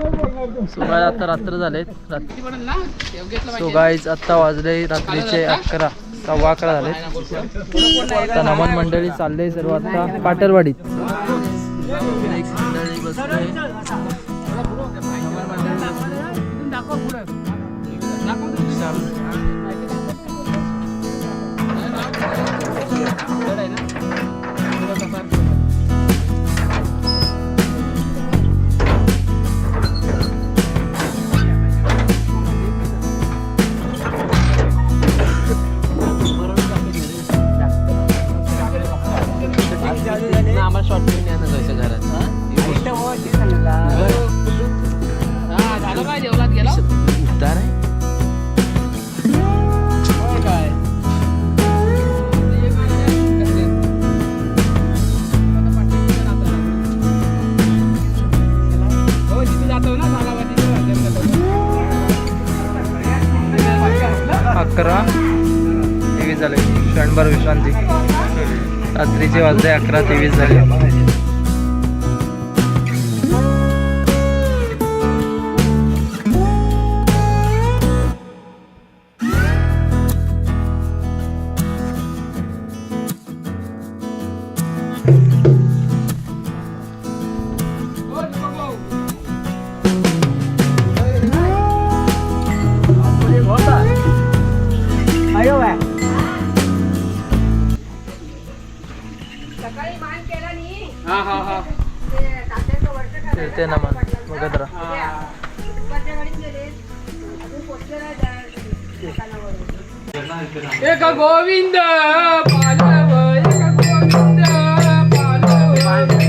So गाय आता रात्र झाले सो गाईज आत्ता वाजले रात्रीचे अकरा सव्वा अकरा झाले आता नमन मंडळी चालले सर्व आता पाटरवाडीत मंडळी बसले मला शॉर्ट घेऊन यानं जायचं घरात. झालं उतार आहे. अकरा. झाले. क्षणभर विश्रांती. रात्रीचे वाजले अकरा तेवीस झाले. हा हा हा. फिरते ना मन बघत राहा. एक गोविंद पालव एक गोविंद पालव.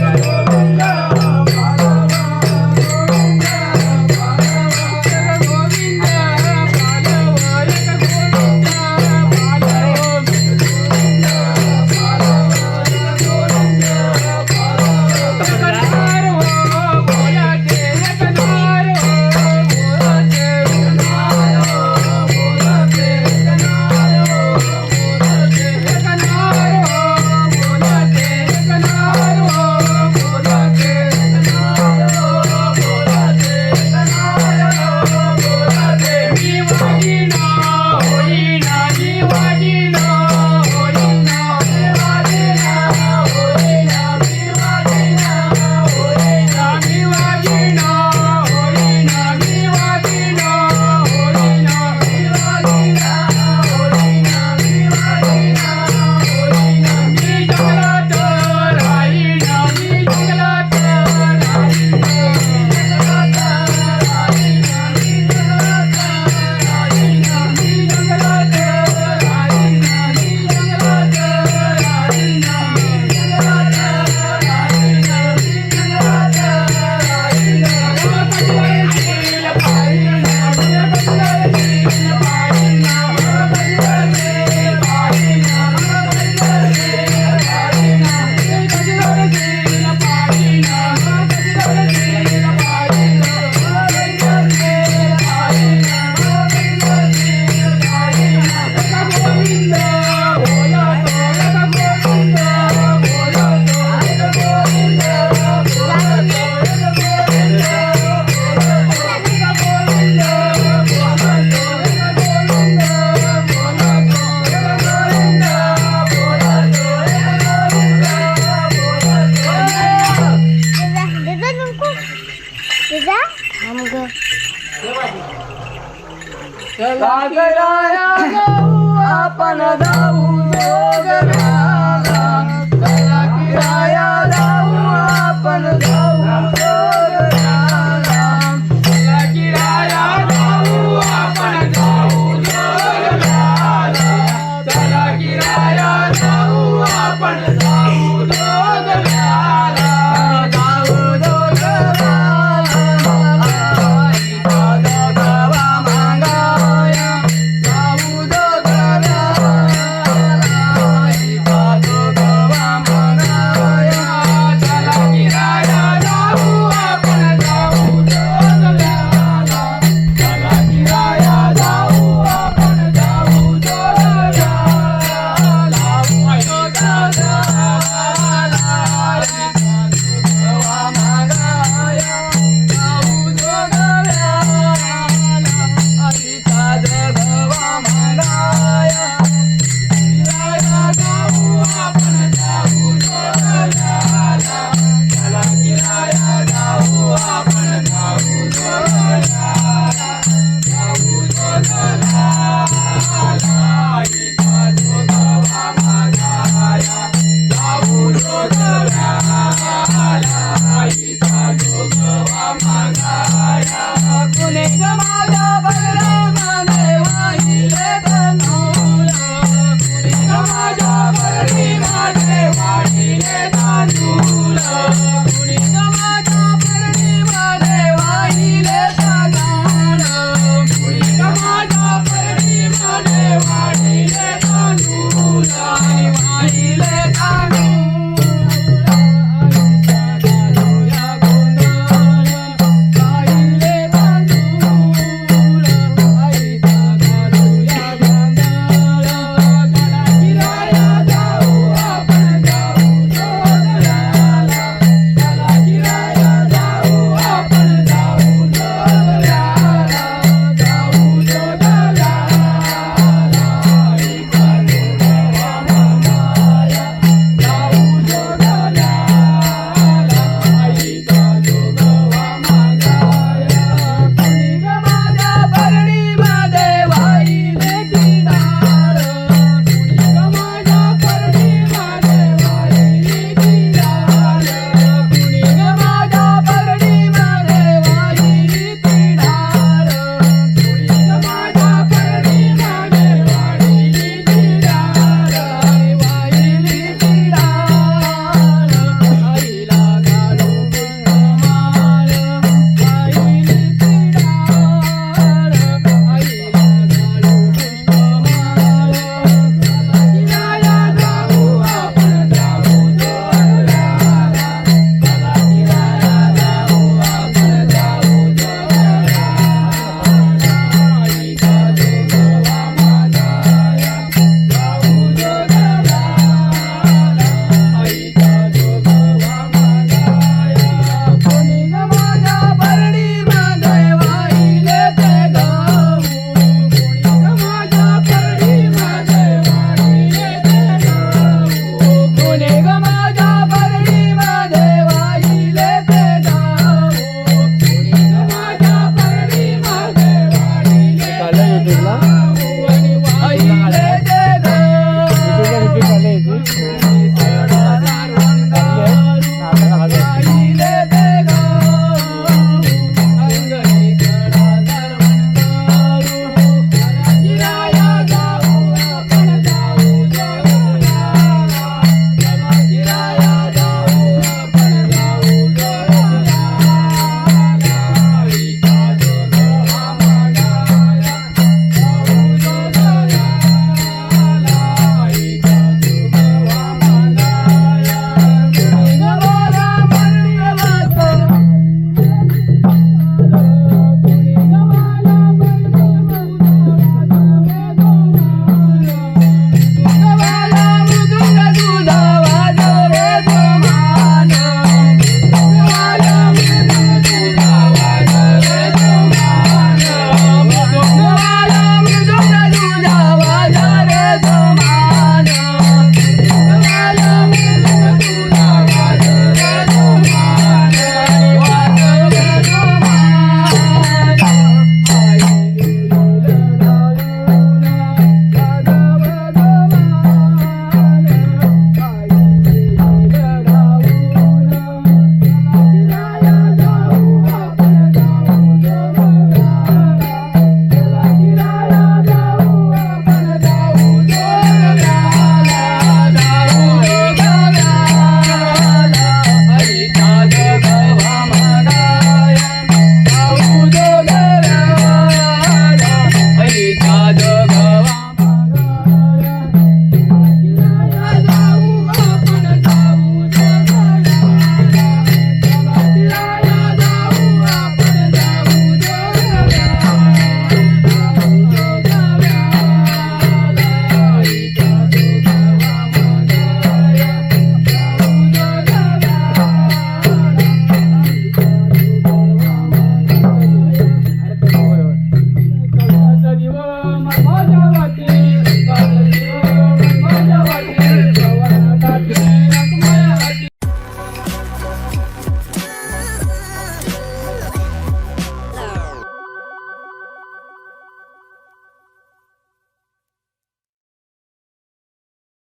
开来，打开来，